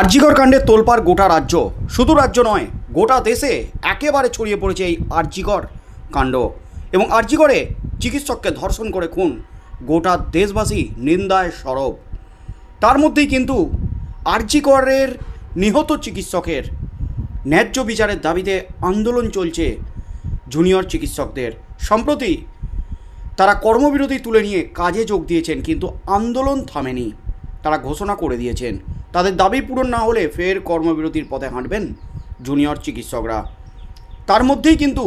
আরজিকর কাণ্ডে তোলপাড় গোটা রাজ্য। শুধু রাজ্য নয়, গোটা দেশে একেবারে ছড়িয়ে পড়েছে এই আরজিকর কাণ্ড এবং আরজিকরে চিকিৎসককে ধর্ষণ করে খুন গোটা দেশবাসী নিন্দায় সরব। তার মধ্যেই কিন্তু আরজিকরের নিহত চিকিৎসকের ন্যায্য বিচারের দাবিতে আন্দোলন চলছে জুনিয়র চিকিৎসকদের। সম্প্রতি তারা কর্মবিরতি তুলে নিয়ে কাজে যোগ দিয়েছেন, কিন্তু আন্দোলন থামেনি। তারা ঘোষণা করে দিয়েছেন। তাদের দাবি পূরণ না হলে ফের কর্মবিরতির পথে হাঁটবেন জুনিয়র চিকিৎসকরা। তার মধ্যেই কিন্তু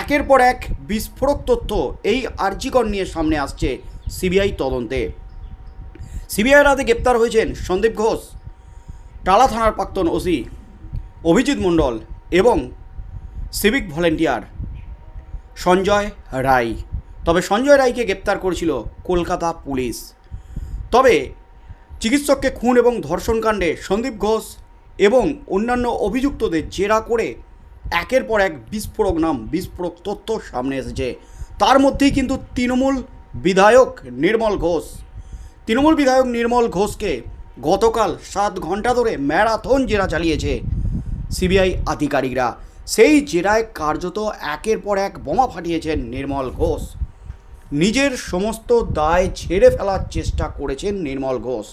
একের পর এক বিস্ফোরক তথ্য এই আর্জিকর নিয়ে সামনে আসছে সিবিআই তদন্তে। সিবিআইয়ের হাতে গ্রেপ্তার হয়েছেন সন্দীপ ঘোষ, টালা থানার প্রাক্তন ওসি অভিজিৎ মণ্ডল এবং সিভিক ভলেন্টিয়ার সঞ্জয় রায়। তবে সঞ্জয় রায়কে গ্রেপ্তার করেছিল কলকাতা পুলিশ। তবে চিকিৎসককে খুন এবং ধর্ষণকাণ্ডে সন্দীপ ঘোষ এবং অন্যান্য অভিযুক্তদের জেরা করে একের পর এক বিস্ফোরক নাম, বিস্ফোরক তথ্য সামনে এসেছে। তার মধ্যেই কিন্তু তৃণমূল বিধায়ক নির্মল ঘোষ। তৃণমূল বিধায়ক নির্মল ঘোষকে গতকাল সাত ঘণ্টা ধরে ম্যারাথন জেরা চালিয়েছে সিবিআই আধিকারিকরা। সেই জেরায় কার্যত একের পর এক বোমা ফাটিয়েছেন নির্মল ঘোষ। নিজের সমস্ত দায় ছেড়ে ফেলার চেষ্টা করেছেন নির্মল ঘোষ।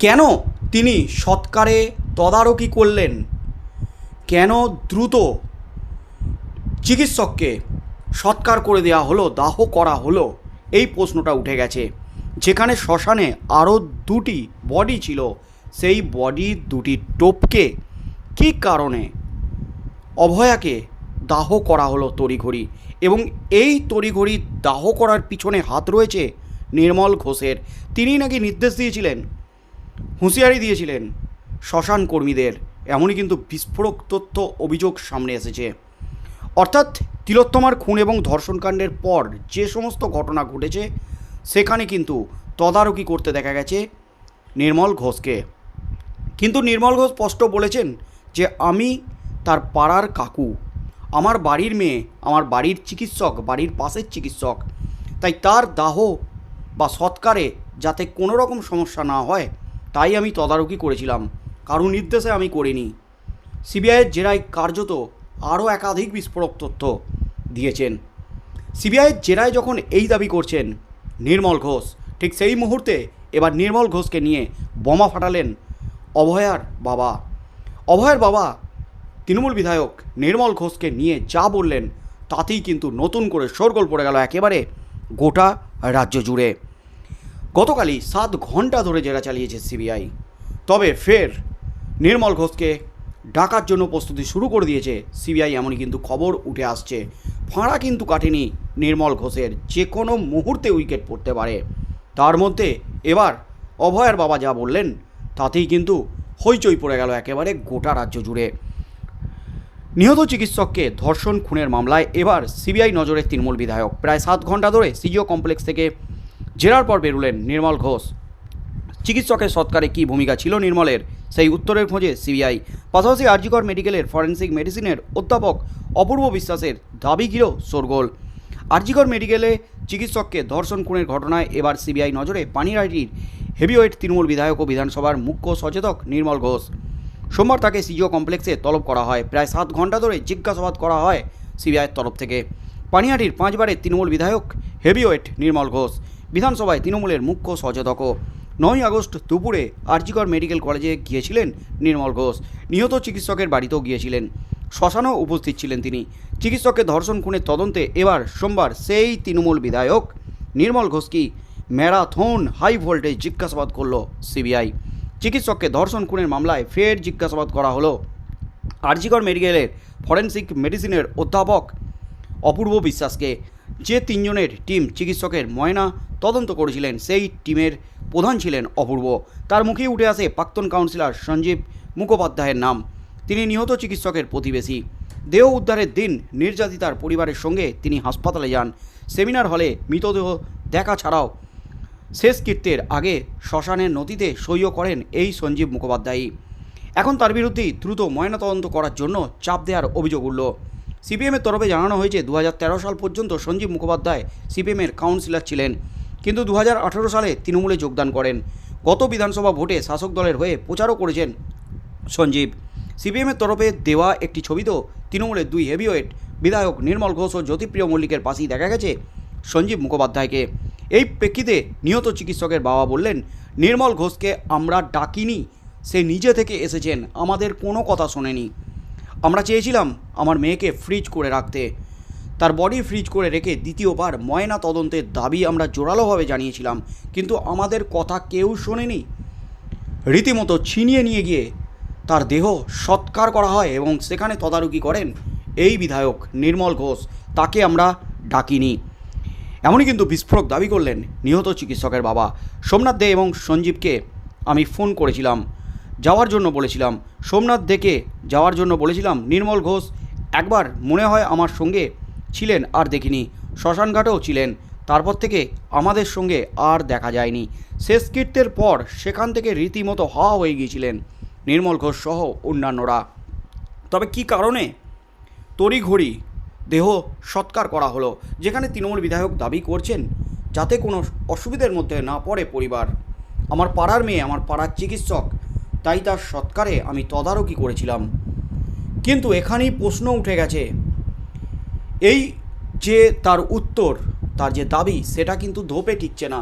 কেন তিনি সৎকারে তদারকি করলেন? কেন দ্রুত চিকিৎসককে সৎকার করে দেওয়া হলো, দাহ করা হলো? এই প্রশ্নটা উঠে গেছে। যেখানে শ্মশানে আরও দুটি বডি ছিল, সেই বডি দুটি টোপকে কী কারণে অভয়াকে দাহ করা হলো তড়িঘড়ি? এবং এই তড়িঘড়ি দাহ করার পিছনে হাত রয়েছে নির্মল ঘোষের। তিনি নাকি নির্দেশ দিয়েছিলেন হুঁশিয়ারি দিয়েছিলেন শ্মশান কর্মীদের। এমনই কিন্তু বিস্ফোরক তথ্য অভিযোগ সামনে এসেছে। অর্থাৎ তিলোত্তমার খুন এবং ধর্ষণকাণ্ডের পর যে সমস্ত ঘটনা ঘটেছে, সেখানে কিন্তু তদারকি করতে দেখা গেছে নির্মল ঘোষকে। কিন্তু নির্মল ঘোষ স্পষ্ট বলেছেন যে, আমি তার পাড়ার কাকু। আমার বাড়ির মেয়ে, আমার বাড়ির চিকিৎসক, বাড়ির পাশের চিকিৎসক। তাই তার দাহ বা সৎকারে যাতে কোনো রকম সমস্যা না হয় তাই আমি তদারকি করেছিলাম। কারও নির্দেশে আমি করিনি। সিবিআইয়ের জেরায় কার্যত আরও একাধিক বিস্ফোরক তথ্য দিয়েছেন। সিবিআইয়ের জেরায় যখন এই দাবি করছেন নির্মল ঘোষ, ঠিক সেই মুহূর্তে এবার নির্মল ঘোষকে নিয়ে বোমা ফাটালেন অভয়ার বাবা। অভয়ের বাবা, তৃণমূল বিধায়ক নির্মল ঘোষকে নিয়ে যা বললেন, তাতেই কিন্তু নতুন করে শোরগোল পড়ে গেল একেবারে গোটা রাজ্য জুড়ে। গতকালই সাত ঘণ্টা ধরে জেরা চালিয়েছে সিবিআই। তবে ফের নির্মল ঘোষকে ডাকার জন্য প্রস্তুতি শুরু করে দিয়েছে সিবিআই, এমনই কিন্তু খবর উঠে আসছে। ফাঁড়া কিন্তু কাটেনি নির্মল ঘোষের, যে কোনো মুহূর্তে উইকেট পড়তে পারে। তার মধ্যে এবার অভয়ের বাবা যা বললেন, তাতেই কিন্তু হইচই পড়ে গেল একেবারে গোটা রাজ্য জুড়ে। নিহত চিকিৎসককে ধর্ষণ খুনের মামলায় এবার সিবিআই নজরে তৃণমূল বিধায়ক। প্রায় সাত ঘণ্টা ধরে সিজিও কমপ্লেক্স থেকে জেরার পর বেরুলেন নির্মল ঘোষ। চিকিৎসকের সৎকারে কী ভূমিকা ছিল নির্মলের? সেই উত্তরের খোঁজে সিবিআই। পাশাপাশি আরজিকর মেডিকেলের ফরেন্সিক মেডিসিনের অধ্যাপক অপূর্ব বিশ্বাসের দাবি ঘির শোরগোল। আরজিকর মেডিকেলে চিকিৎসককে ধর্ষণ, খুনের ঘটনায় এবার সিবিআই নজরে পানিরাইটির হেভিওয়েট তৃণমূল বিধায়ক ও বিধানসভার মুখ্য সচেতক নির্মল ঘোষ। সোমবার তাকে সিজিও কমপ্লেক্সে তলব করা হয়। প্রায় সাত ঘণ্টা ধরে জিজ্ঞাসাবাদ করা হয় সিবিআইয়ের তরফ থেকে। পানিহাটির পাঁচবারের তৃণমূল বিধায়ক হেভিওয়েট নির্মল ঘোষ। বিধানসভায় তৃণমূলের মুখ্য সচেতকও নয় আগস্ট দুপুরে আরজিকর মেডিকেল কলেজে গিয়েছিলেন নির্মল ঘোষ। নিহত চিকিৎসকের বাড়িতেও গিয়েছিলেন। শ্মশানেও উপস্থিত ছিলেন তিনি। চিকিৎসককে ধর্ষণ খুনের তদন্তে এবার সোমবার সেই তৃণমূল বিধায়ক নির্মল ঘোষকে ম্যারাথন হাই ভোল্টেজ জিজ্ঞাসাবাদ করল সিবিআই। চিকিৎসককে ধর্ষণ খুনের মামলায় ফের জিজ্ঞাসাবাদ করা হলো। আরজিকর মেডিকেলের ফরেন্সিক মেডিসিনের অধ্যাপক অপূর্ব বিশ্বাসকে। যে তিনজনের টিম চিকিৎসকের ময়না তদন্ত করেছিলেন। সেই টিমের প্রধান ছিলেন অপূর্ব। তার মুখেই উঠে আসে প্রাক্তন কাউন্সিলর সঞ্জীব মুখোপাধ্যায়ের নাম। তিনি নিহত চিকিৎসকের প্রতিবেশী। দেহ উদ্ধারের দিন নির্যাতিতার পরিবারের সঙ্গে তিনি হাসপাতালে যান। সেমিনার হলে মৃতদেহ দেখা ছাড়াও শেষকৃত্যের আগে শ্মশানের নদীতে সইও করেন এই সঞ্জীব মুখোপাধ্যায়ই। এখন তার বিরুদ্ধেই দ্রুত ময়নাতদন্ত করার জন্য চাপ দেওয়ার অভিযোগ উঠল। সিপিএমের তরফে জানানো হয়েছে দু হাজার তেরো সাল পর্যন্ত সঞ্জীব মুখোপাধ্যায় সিপিএমের কাউন্সিলর ছিলেন। কিন্তু দু হাজার আঠেরো সালে তৃণমূলে যোগদান করেন। গত বিধানসভা ভোটে শাসক দলের হয়ে প্রচারও করেছেন সঞ্জীব। সিপিএমের তরফে দেওয়া একটি ছবিতেও তৃণমূলের দুই হেভিওয়েট বিধায়ক নির্মল ঘোষ ও জ্যোতিপ্রিয় মল্লিকের পাশেই দেখা গেছে সঞ্জীব মুখোপাধ্যায়কে। এই প্রেক্ষিতে নিহত চিকিৎসকের বাবা বললেন, নির্মল ঘোষকে আমরা ডাকিনি, সে নিজে থেকে এসেছেন, আমাদের কোনো কথা শোনেনি। আমরা চেয়েছিলাম আমার মেয়েকে ফ্রিজ করে রাখতে। তার বডি ফ্রিজ করে রেখে দ্বিতীয়বার ময়না তদন্তের দাবি আমরা জোরালোভাবে জানিয়েছিলাম, কিন্তু আমাদের কথা কেউ শোনেনি। রীতিমতো ছিনিয়ে নিয়ে গিয়ে তার দেহ সৎকার করা হয় এবং সেখানে তদারকি করেন এই বিধায়ক নির্মল ঘোষ, তাকে আমরা ডাকিনি। এমনই কিন্তু বিস্ফোরক দাবি করলেন নিহত চিকিৎসকের বাবা। সোমনাথ দে এবং সঞ্জীবকে আমি ফোন করেছিলাম, যাওয়ার জন্য বলেছিলাম। সোমনাথ দেকে যাওয়ার জন্য বলেছিলাম, নির্মল ঘোষ, একবার মনে হয় আমার সঙ্গে ছিলেন আর দেখিনি। শ্মশানঘাটেও ছিলেন। তারপর থেকে আমাদের সঙ্গে আর দেখা যায়নি। শেষ কীর্তের পর সেখান থেকে রীতিমতো হাওয়া হয়ে গিয়েছিলেন নির্মল ঘোষ সহ অন্যান্যরা। তবে কি কারণে? তড়িঘড়ি দেহ সৎকার করা হলো, যেখানে তৃণমূল বিধায়ক দাবি করছেন যাতে কোনো অসুবিধার মধ্যে না পড়ে পরিবার। আমার পাড়ার মেয়ে, আমার পাড়ার চিকিৎসক, তাই তার সৎকারে আমি তদারকি করেছিলাম। কিন্তু এখানেই প্রশ্ন উঠে গেছে এই যে তার উত্তর, তার যে দাবি, সেটা কিন্তু ধোপে টিকছে না।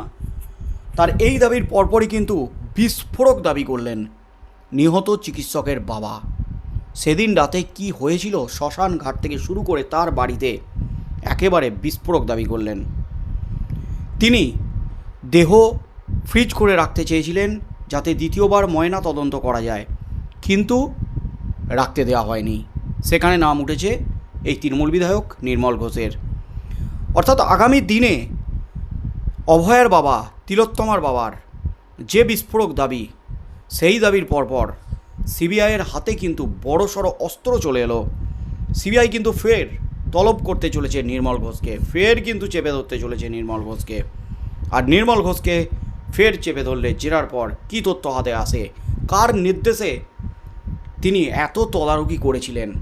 তার এই দাবির পরপরই কিন্তু বিস্ফোরক দাবি করলেন নিহত চিকিৎসকের বাবা। সেদিন রাতে কি হয়েছিল শ্মশান ঘাট থেকে শুরু করে তার বাড়িতে একেবারে বিস্ফোরক দাবি করলেন। তিনি দেহ ফ্রিজ করে রাখতে চেয়েছিলেন যাতে দ্বিতীয়বার ময়না তদন্ত করা যায়, কিন্তু রাখতে দেওয়া হয়নি। সেখানে নাম উঠেছে এই তৃণমূল বিধায়ক নির্মল ঘোষের। অর্থাৎ আগামী দিনে অভয়ের বাবা, তিলোত্তমার বাবার যে বিস্ফোরক দাবি, সেই দাবির পরপর সিবিআইয়ের হাতে কিন্তু বড়সড় অস্ত্র চলে এলো। সিবিআই কিন্তু ফের তলব করতে চলেছে নির্মল ঘোষকে, ফের কিন্তু চেপে ধরতে চলেছে নির্মল ঘোষকে। আর নির্মল ঘোষকে ফের চেপে ধরলে জেরার পর কী তথ্য হাতে আসে? কার নির্দেশে তিনি এত তদারকি করেছিলেন?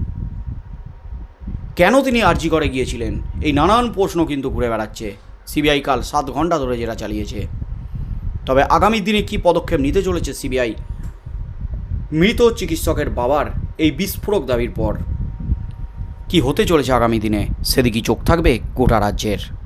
কেন তিনি আর্জি করে গিয়েছিলেন? এই নানান প্রশ্ন কিন্তু ঘুরে বেড়াচ্ছে। সিবিআই কাল সাত ঘণ্টা ধরে জেরা চালিয়েছে। তবে আগামী দিনে কি পদক্ষেপ নিতে চলেছে সিবিআই? মৃত চিকিৎসকের বাবার এই বিস্ফোরক দাবির পর। কি হতে চলেছে আগামী দিনে? সেদিকে চোখ থাকবে গোটা রাজ্যের?